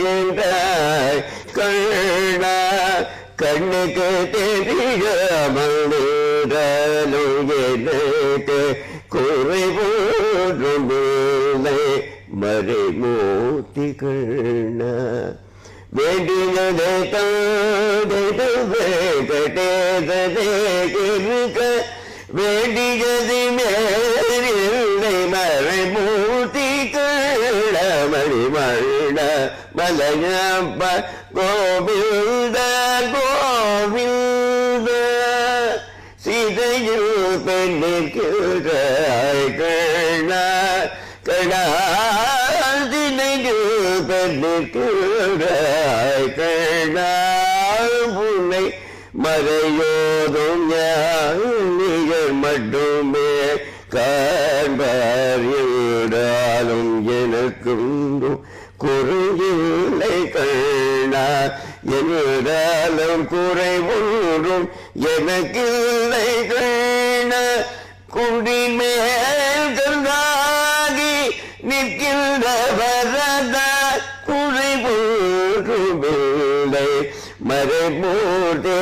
செய்கின்றாய். கண்ண கண்ணுக்கு தெரிய நின்றாலும் எனக்கு குறை போன்றும் இல்லை மறைமூர்த்தி கண்ணா வேண்டியதை தாண்டிடு வேகட்டேதே இருக்க. வேண்டியது மேலில்லை மலையப்ப கோவிந்த கோவிந்த சீதையில் பெண்ணிற்கிற கடாதினையில் பெண்ணிற்கிற கண்ணா புனை மறையோதும் நீங்கள் மட்டுமே காண்பார் என்றாலும் குரு என்றாலும் குறை ஒன்றும் எனக்கில்லை கண்ணா குடின் மேல் கண்டாகி நிற்கின்ற வரதா குறை ஒன்றும் போன்றுமில்லை மறைமூர்த்தி